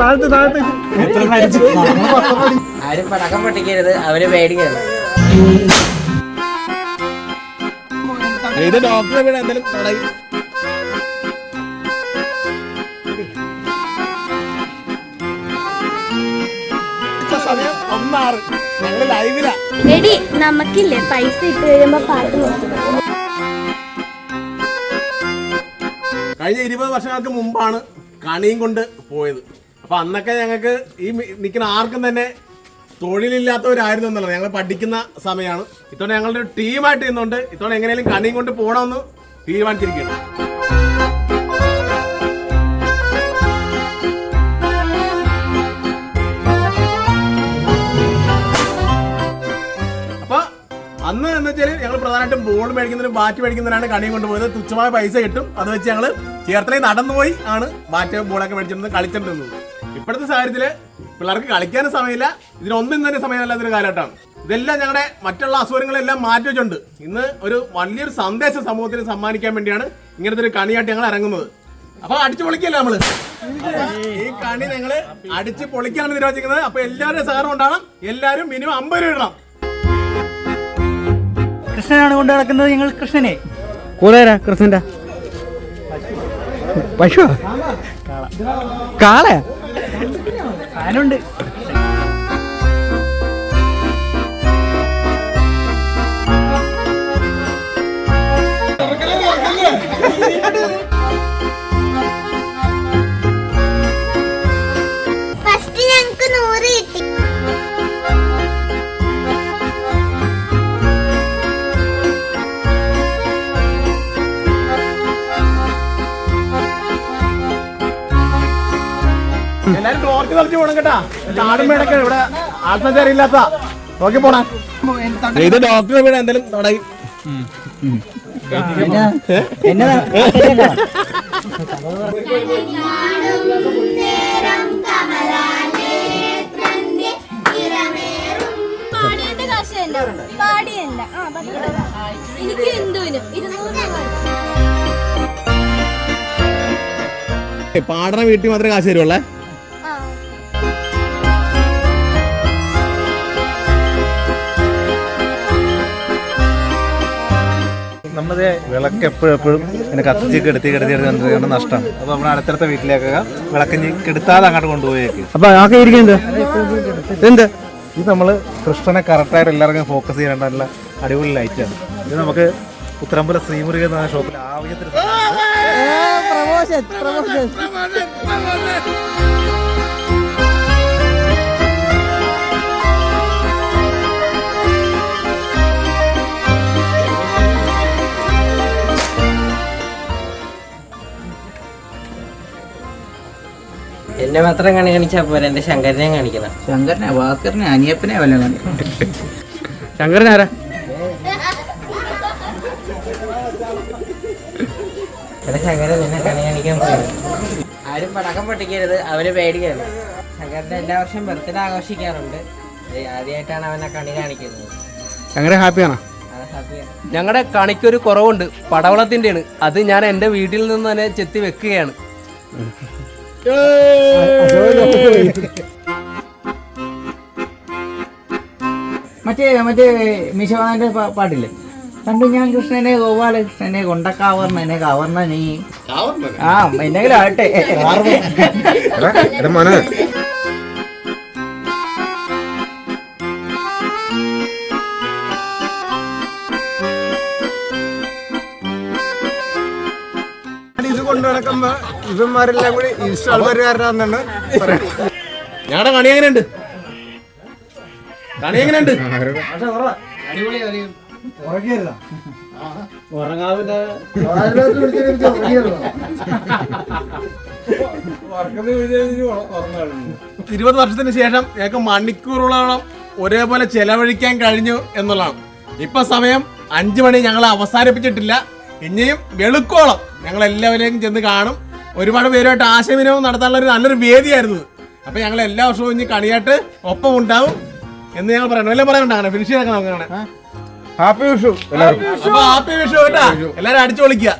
താഴത്ത് താഴത്ത് ആരും പടക്കം പൊട്ടിക്കരുത് അവർ പേടിക്കരുത്. ഇത് ഡോക്ടറെ വീട് എന്തായാലും തുടങ്ങി സമയം ഒന്നാറ്. ലൈവിലാ. എടി നമുക്കില്ലേ പൈസ ഇട്ട് കഴിയുമ്പോ പാട്ട് നോക്കണം കഴിഞ്ഞ ഇരുപത് വർഷങ്ങൾക്ക് മുമ്പാണ് കണിയും കൊണ്ട് പോയത്. അപ്പൊ അന്നൊക്കെ ഞങ്ങൾക്ക് ഈ നിൽക്കുന്ന ആർക്കും തന്നെ തൊഴിലില്ലാത്തവരായിരുന്നു എന്നല്ല ഞങ്ങൾ പഠിക്കുന്ന സമയമാണ്. ഇത്തവണ ഞങ്ങളുടെ ഒരു ടീമായിട്ട് ഇന്നുണ്ട് ഇത്തവണ എങ്ങനെയും കണിയും കൊണ്ട് പോകണമെന്ന് തീരുമാനിച്ചിരിക്കുകയാണ്. പ്രധാനമായിട്ടും ബോൾ മേടിക്കുന്നതിനും ബാറ്റ് മേടിക്കുന്നതിനാണ് കണിയും കൊണ്ടുപോയത്. തുച്ഛമായ പൈസ കിട്ടും. അത് വെച്ച് ഞങ്ങൾ ചേർത്തലയിൽ നടന്നുപോയി ആണ് ബാറ്റ് ബോളൊക്കെ മേടിച്ചിരുന്നത് കളിച്ചിട്ടുണ്ടെന്ന് ഇപ്പോഴത്തെ സാഹചര്യത്തിൽ പിള്ളേർക്ക് കളിക്കാനും സമയമില്ല. ഇതിനൊന്നും തന്നെ സമയമല്ലാത്തൊരു കാലഘട്ടമാണ്. ഇതെല്ലാം ഞങ്ങളുടെ മറ്റുള്ള അസുഖങ്ങളെല്ലാം മാറ്റി വെച്ചിട്ടുണ്ട് ഇന്ന് ഒരു വലിയൊരു സന്ദേശം സമൂഹത്തിന് സമ്മാനിക്കാൻ വേണ്ടിയാണ് ഇങ്ങനത്തെ ഒരു കണിയായിട്ട് ഞങ്ങൾ ഇറങ്ങുന്നത്. അപ്പൊ അടിച്ചു പൊളിക്കല്ലേ നമ്മൾ? ഈ കണി ഞങ്ങൾ അടിച്ചു പൊളിക്കാണ് നിർവചിക്കുന്നത് അപ്പൊ എല്ലാവരുടെ സഹകരണം ഉണ്ടാവണം. എല്ലാവരും മിനിമം അമ്പത് രൂപ ഇടണം. കൃഷ്ണനാണ് കൊണ്ട് നടക്കുന്നത് ഞങ്ങൾ കൃഷ്ണനെ. കൂടുതലാ കൃഷ്ണന്റെ? പശു കാളയാ? സാധനമുണ്ട്. ഫസ്റ്റ് എല്ലാരും ടോർച്ച് കളിച്ച് പോണം കേട്ടാ. കാടും മേടൊക്കെ ഇവിടെ ആത്മഹത്യ ഇല്ലാത്ത നോക്കി പോണ. ഇത് ഡോക്ടറെ വീട് എന്തായാലും തുടങ്ങി. പാടിയല്ല എനിക്ക് എന്തുവിനും പാടണ വീട്ടിൽ മാത്രമേ കാശ് തരുള്ളേ നമ്മളത് വിളക്ക് എപ്പോഴും എപ്പോഴും ഇങ്ങനെ കത്തിച്ച് കെടുത്തി കെടുത്തി കെടുത്തി നഷ്ടം അപ്പോൾ നമ്മൾ അടുത്തടുത്ത വീട്ടിലേക്കൊക്കെ വിളക്ക് കെടുത്താതെ അങ്ങോട്ട് കൊണ്ടുപോയേക്ക്. അപ്പൊ ആകെ ഇരിക്കുന്നത് എന്ത്? ഇത് നമ്മൾ കൃഷ്ണനെ കറക്റ്റായിട്ട് എല്ലാവർക്കും ഫോക്കസ് ചെയ്യാനുള്ള അടിപൊളി ലൈറ്റാണ് ഇത് നമുക്ക് ഉത്തരമ്പല ശ്രീമുരുക എന്ന ഷോപ്പിൽ ആവശ്യത്തിന് എന്നെ മാത്രം കണി കാണിച്ചാ പോരാ. എന്റെ ശങ്കരനെ കാണിക്കണം. ശങ്കരനെ ഭാസ്കരനെ അനിയപ്പനെ വല്ല കാണിക്കും. ശങ്കരനാരാ എന്റെ ശങ്കരൻ എന്നെ കണി കാണിക്കാൻ പോയത് ആരും പടക്കം പൊട്ടിക്കരുത്. അവർ പേടിക്കരുത്. ശങ്കരന്റെ എല്ലാ വർഷം ബർത്ത്ഡേ ആഘോഷിക്കാറുണ്ട്. ആദ്യമായിട്ടാണ് അവനെ കണി കാണിക്കുന്നത്. ശങ്കരൻ ഹാപ്പിയാണ്? ഞങ്ങളുടെ കണിക്കൊരു കുറവുണ്ട്. പടവളത്തിന്റെയാണ് അത് ഞാൻ എന്റെ വീട്ടിൽ നിന്ന് തന്നെ ചെത്തി വെക്കുകയാണ്. മറ്റേ മറ്റേ മിശവാന്റെ പാട്ടില്ലേ? കണ്ടു ഞാൻ കൃഷ്ണനെ ഗോപാലകൃഷ്ണനെ കൊണ്ടക്കാവർണനെ കവർണനെ ആ എന്തെങ്കിലും ആട്ടെ കൊണ്ടു നടക്കുമ്പോ ഇവന്മാരെല്ലാം കൂടി ഇൻസ്റ്റാൾ പരിഹാരമാണെന്നാണ് ഞങ്ങളുടെ കണി എങ്ങനെയുണ്ട്? കണി എങ്ങനെയുണ്ട്? ഇരുപത് വർഷത്തിന് ശേഷം ഞങ്ങൾക്ക് മണിക്കൂറുകളോളം ഒരേപോലെ ചെലവഴിക്കാൻ കഴിഞ്ഞു എന്നുള്ളതാണ്. ഇപ്പൊ സമയം അഞ്ചു മണി ഞങ്ങൾ അവസാനിപ്പിച്ചിട്ടില്ല. ഇനിയും വെളുക്കോളം. ഞങ്ങൾ എല്ലാവരെയും ചെന്ന് കാണും. ഒരുപാട് പേരുമായിട്ട് ആശയവിനിമയം നടത്താനുള്ള ഒരു നല്ലൊരു വേദിയായിരുന്നു. അപ്പൊ ഞങ്ങൾ എല്ലാ വർഷവും ഇനി കണിയായിട്ട് ഒപ്പം ഉണ്ടാവും എന്ന് ഞങ്ങൾ പറയണം എല്ലാം പറയണ്ട ഫിനിഷ് ചെയ്തേക്കണം നമുക്ക് അങ്ങനെ. ഹാപ്പി വിഷു അപ്പൊ ഹാപ്പി വിഷു കേട്ടാ. എല്ലാരും അടിച്ചു പൊളിക്കുക.